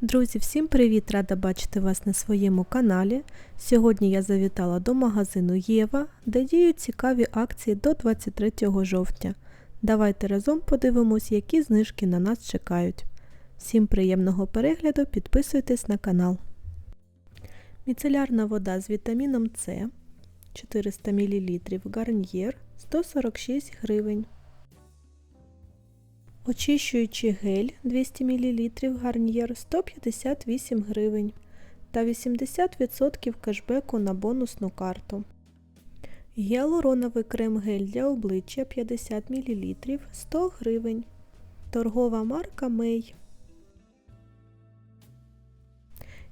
Друзі, всім привіт! Рада бачити вас на своєму каналі. Сьогодні я завітала до магазину Єва, де діють цікаві акції до 23 жовтня. Давайте разом подивимось, які знижки на нас чекають. Всім приємного перегляду, підписуйтесь на канал. Міцелярна вода з вітаміном С 400 мл гарньєр 146 гривень. Очищуючий гель 200 мл гарньєр 158 гривень та 80% кешбеку на бонусну карту. Гіалуроновий крем-гель для обличчя 50 мл 100 гривень. Торгова марка Мей.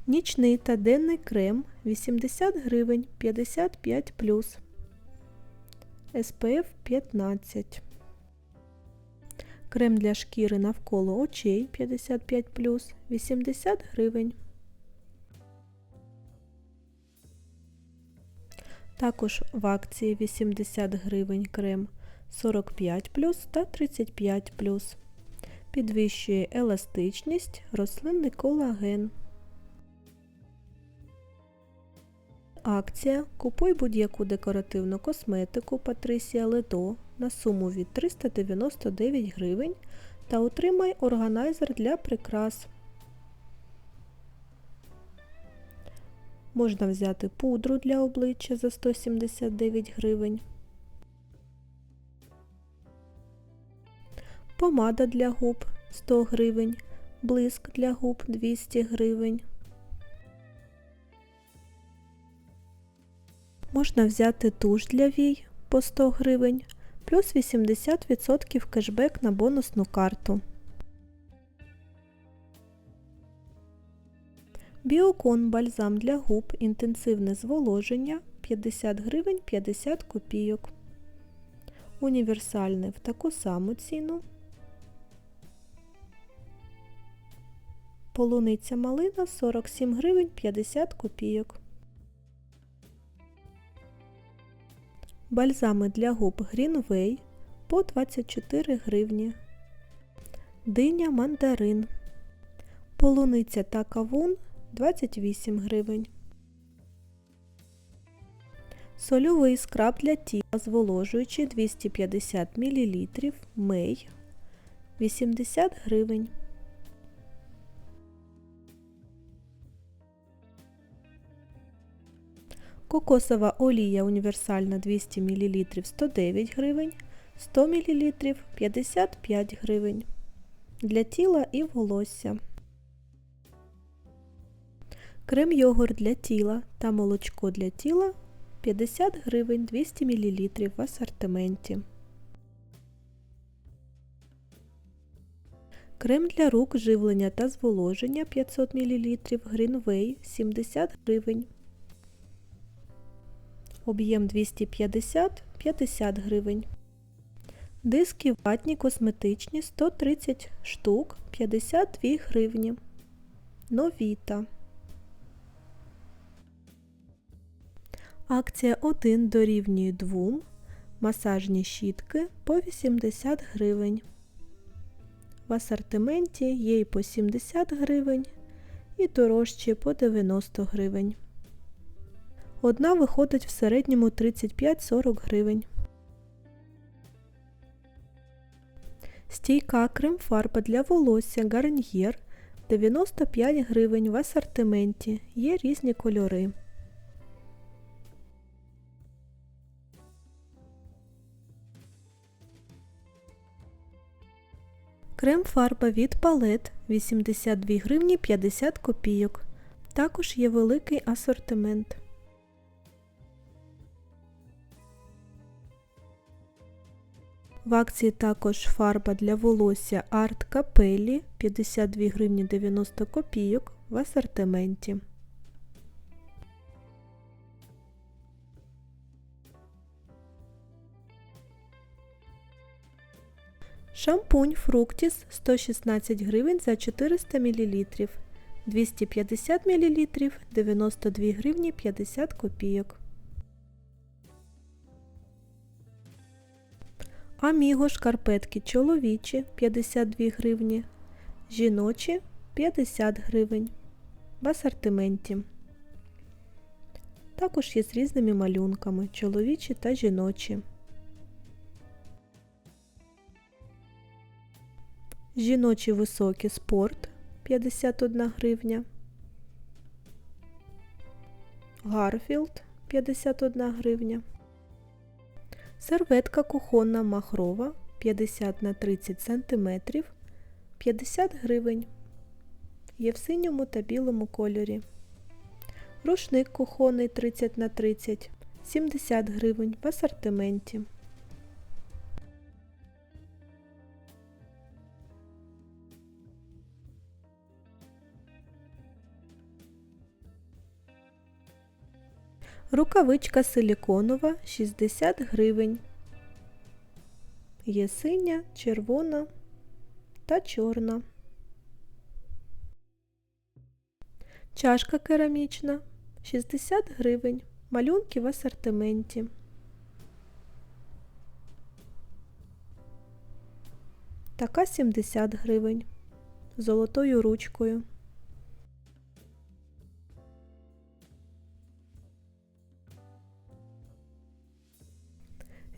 Нічний та денний крем 80 гривень 55 SPF 15 Крем для шкіри навколо очей 55 80 гривень. Також в акції 80 гривень крем 45 та 35 Підвищує еластичність, рослинний колаген. Акція Купуй будь-яку декоративну косметику Patricia Ledo на суму від 399 гривень та отримай органайзер для прикрас. Можна взяти пудру для обличчя за 179 гривень. Помада для губ 100 гривень, блиск для губ 200 гривень. Можна взяти туш для вій по 100 гривень, плюс 80% кешбек на бонусну карту. Біокон бальзам для губ інтенсивне зволоження 50 гривень 50 копійок. Універсальний в таку саму ціну. Полуниця малина 47 гривень 50 копійок. Бальзами для губ Greenway по 24 гривні. Диня мандарин. Полуниця та кавун 28 гривень. Сольовий скраб для тіла зволожуючий 250 мл Мей 80 гривень. Кокосова олія універсальна 200 мл 109 гривень, 100 мл 55 гривень. Для тіла і волосся. Крем йогурт для тіла та молочко для тіла 50 гривень 200 мл в асортименті. Крем для рук живлення та зволоження 500 мл Greenway 70 гривень об'єм 250-50 гривень. Диски ватні косметичні 130 штук 52 гривні. Новіта. Акція 1 дорівнює 2. Масажні щітки по 80 гривень. В асортименті є і по 70 гривень, і дорожчі по 90 гривень. Одна виходить в середньому 35-40 гривень. Стійка крем-фарба для волосся Гарньєр 95 гривень в асортименті. Є різні кольори. Крем-фарба від палет 82 гривні 50 копійок. Також є великий асортимент. В акції також фарба для волосся Art Capelli 52 гривні 90 копійок в асортименті. Шампунь Fructis 116 гривень за 400 мл, 250 мл 92 гривні 50 копійок. Аміго шкарпетки чоловічі 52 гривні, жіночі 50 гривень в асортименті. Також є з різними малюнками чоловічі та жіночі. Жіночі високі спорт 51 гривня. Гарфілд 51 гривня. Серветка кухонна махрова 50 на 30 см 50 гривень. Є в синьому та білому кольорі. Рушник кухонний 30 на 30 70 гривень в асортименті. Рукавичка силіконова 60 гривень. Є синя, червона та чорна. Чашка керамічна 60 гривень. Малюнки в асортименті. Така 70 гривень. Золотою ручкою.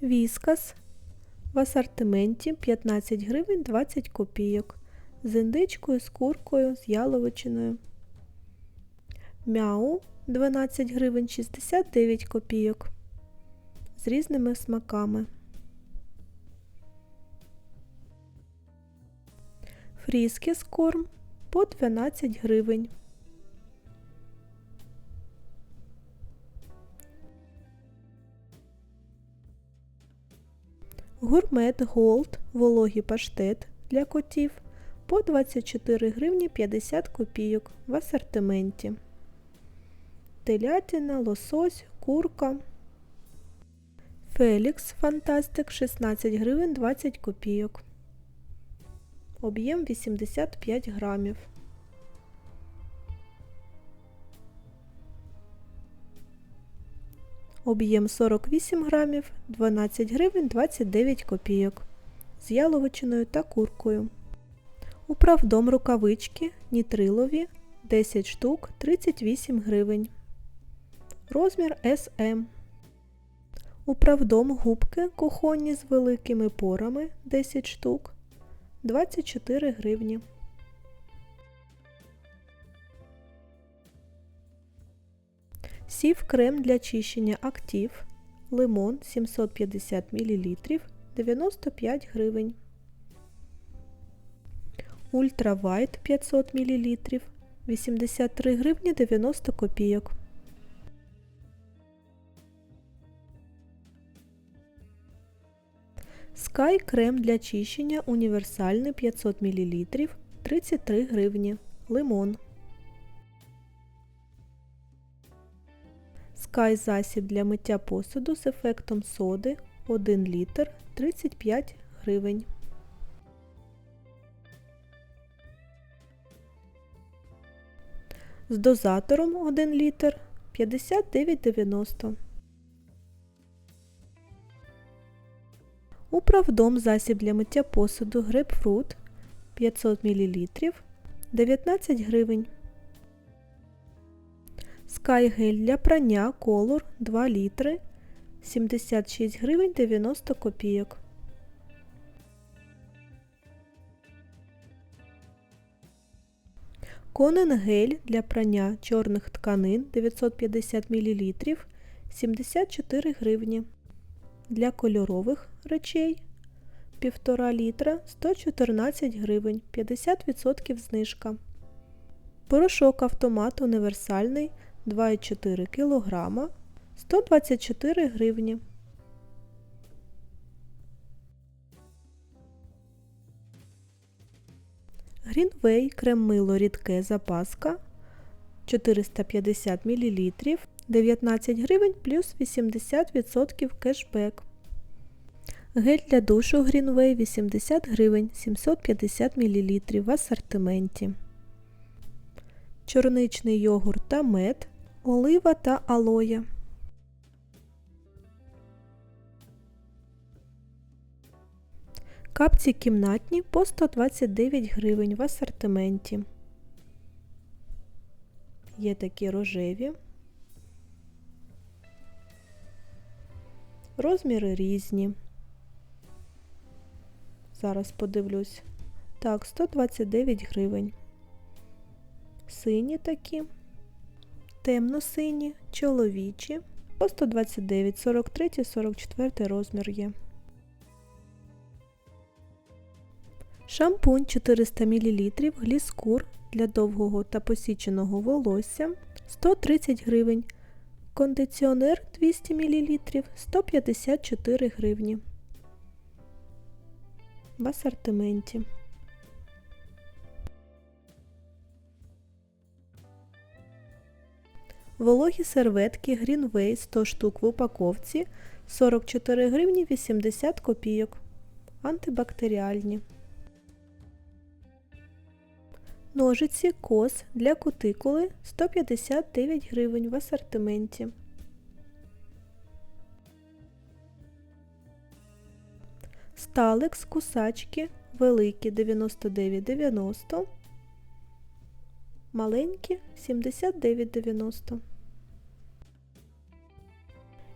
Віскас в асортименті 15 гривень 20 копійок. З індичкою, з куркою, з яловичиною. Мяу 12 гривень 69 копійок. З різними смаками. Фріскіс корм по 12 гривень. Гурмет Голд вологий паштет для котів по 24 гривні 50 копійок в асортименті. Телятина, лосось, курка. Фелікс Фантастик 16 гривень 20 копійок. Об'єм 85 грамів. Об'єм 48 грамів, 12 гривень 29 копійок. З яловичиною та куркою. Управдом рукавички нітрилові 10 штук 38 гривень. Розмір SM. Управдом губки кухонні з великими порами 10 штук 24 гривні. Сів крем для чищення актив. Лимон 750 мл 95 гривень. Ультра Вайт 500 мл 83 гривні 90 копійок. Sky крем для чищення універсальний 500 мл 33 гривні. Лимон. Sky засіб для миття посуду з ефектом соди 1 літр 35 гривень. З дозатором 1 літр 59,90. Управдом засіб для миття посуду грейпфрут 500 мл 19 гривень. Скайгель для прання колор 2 літри 76 гривень 90 копійок. Конен гель для прання чорних тканин 950 мл 74 гривні. Для кольорових речей 1,5 літра 114 гривень 50% знижка. Порошок автомат універсальний 2,4 кг 124 гривні. Грінвей крем-мило рідке запаска 450 мл 19 гривень плюс 80% кешбек. Гель для душу Greenway 80 гривень 750 мл в асортименті. Чорничний йогурт та мед, олива та алоє. Капці кімнатні по 129 гривень в асортименті. є такі рожеві. Розміри різні. Зараз подивлюсь. Так, 129 гривень. Сині такі, темно-сині, чоловічі. По 129, 43, 44 розмір є. Шампунь 400 мл гліскур для довгого та посіченого волосся 130 гривень. Кондиціонер 200 мл 154 гривні. В асортименті. Вологі серветки Greenway 100 штук в упаковці 44 гривні 80 копійок. Антибактеріальні. Ножиці кос для кутикули 159 гривень в асортименті. Сталекс кусачки великі 99,90, маленькі 79,90.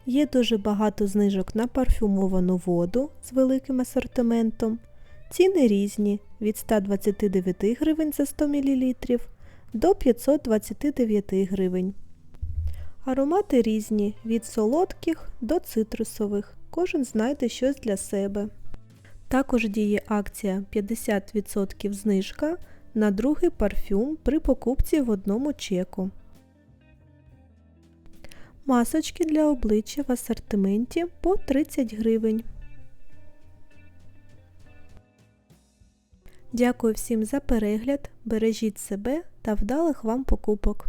Є дуже багато знижок на парфюмовану воду з великим асортиментом. Ціни різні від 129 гривень за 100 мл до 529 гривень. Аромати різні від солодких до цитрусових. Кожен знайде щось для себе. Також діє акція 50% знижка на другий парфюм при покупці в одному чеку. Масочки для обличчя в асортименті по 30 гривень. Дякую всім за перегляд, бережіть себе та вдалих вам покупок!